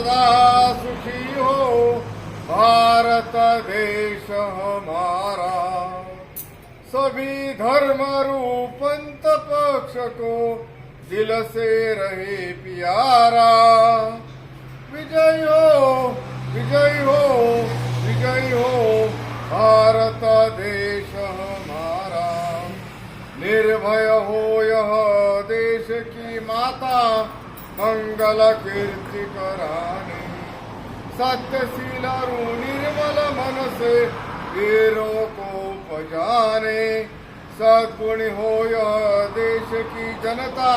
सदा सुखी हो, भारत देश हमारा। सभी धर्म रूपंत पक्ष को दिल से रहे प्यारा। विजय हो विजय हो विजय हो, भारत देश हमारा। निर्भय हो यह देश की माता मंगल कीर्ति कराने सत्यशील और निर्मल मन से वीरों को पजाने सद्गुण हो यह देश की जनता,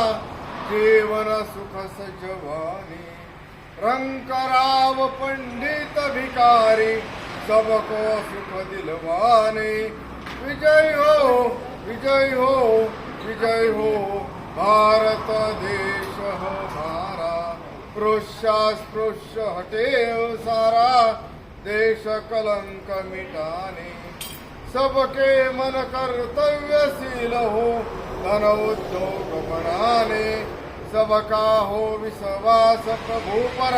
जीवन सुख सजवानी। रंकराव पंडित भिकारी सबको सुख दिलवाने। विजय हो विजय हो विजय हो, भारत हमारा स्पृश्य हटे सारा देश कलंक मिटाने सबके मन कर्तव्यशील हो धन उद्योग बनाने सबका हो विश्वास प्रभु पर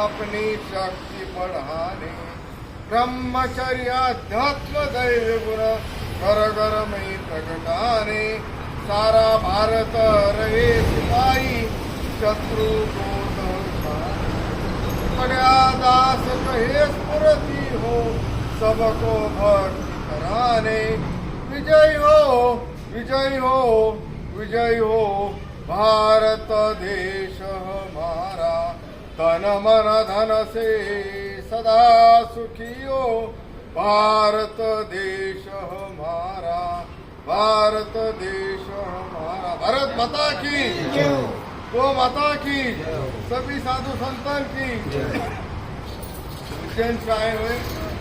अपनी शक्ति बढ़ाने। ब्रह्मचर्य अध्यात्म दैव गुण घर घर में प्रगटाने सारा भारत रहे सिपाही शत्रु को सबको भक्ति कराने विजय हो विजय हो विजय हो भारत देश हमारा तन मन धन से सदा सुखी हो भारत देश हमारा भारत देश हमारा भारत माता की गो माता की सभी साधु संतन की उज्जैन से आए हुए